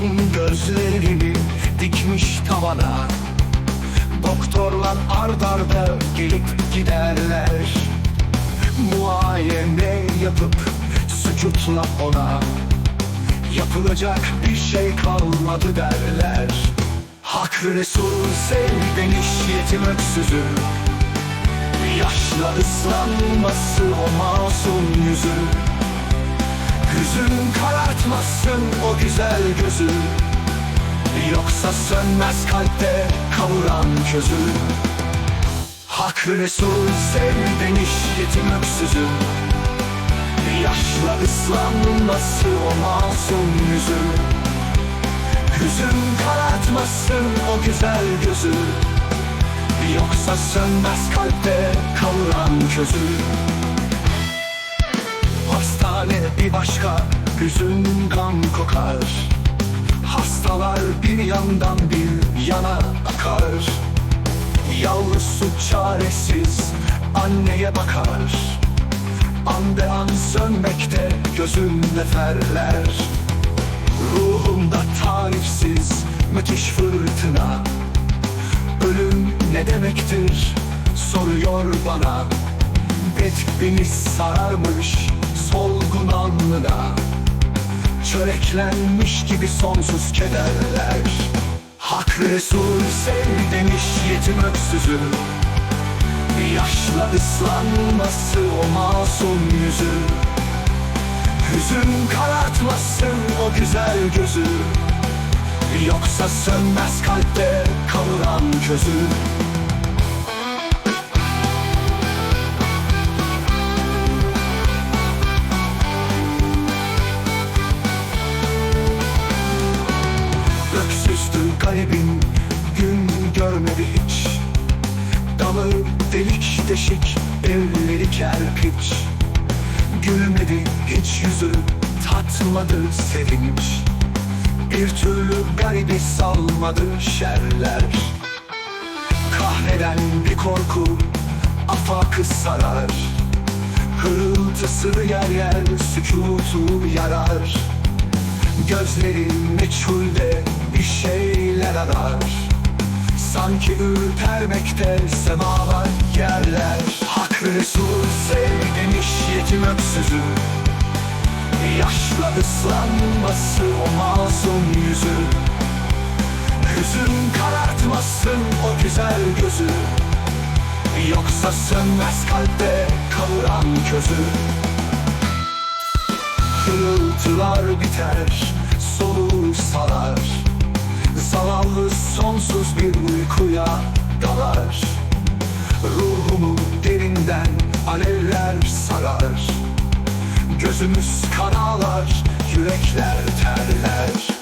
Masum gözlerini dikmiş tavana. Doktorlar ard arda gelip giderler. Muayene yapıp suçutla ona. Yapılacak bir şey kalmadı derler. Hak Resul sevdeniş yetim öksüzü. Yaşla ıslanması o masum yüzü. Hüzün karartmasın o güzel gözü. Yoksa sönmez kalpte kavuran közü. Hak Resul sev demiş yetim Yaşla ıslanması o masum yüzü? Hüzün karartmasın o güzel gözü. Yoksa sönmez kalpte kavuran közü Hastane bir başka hüzün gam kokar. Hastalar bir yandan bir yana akar. Yavrusu çaresiz anneye bakar. An be an sönmekte gözün neferler. Ruhumda tarifsiz müthiş fırtına. Ölüm ne demektir? Soruyor bana. Bedbini sararmış solgun alnına Çöreklenmiş gibi sonsuz kederler. Hak Resul sev demiş yetim öksüzü. Yaşla ıslanması o masum yüzü. Hüzün karartmasın o güzel gözü. Yoksa sönmez kalpte kavuran közü delik deşik elleri kerpiç. Gülmedi hiç yüzü tatmadı sevinç. Bir türlü garibi salmadı şerler. Kahreden bir korku afakı sarar. Hırıltısı yer yer sükutu yarar. Gözleri meçhulde bir şeyler arar Sanki ürpermekte semalar yerler. Hak Resul sev yetim öksüzü. Yaşla ıslanması o masum yüzü. Hüzün karartmasın o güzel gözü. Yoksa sönmez kalpte kavuran közü. Hırıltılar biter, soluğu salar Zavallı sonsuz uykuya dalar. Ruhumu derinden alevler sarar. Gözümüz kan ağlar, yürekler terler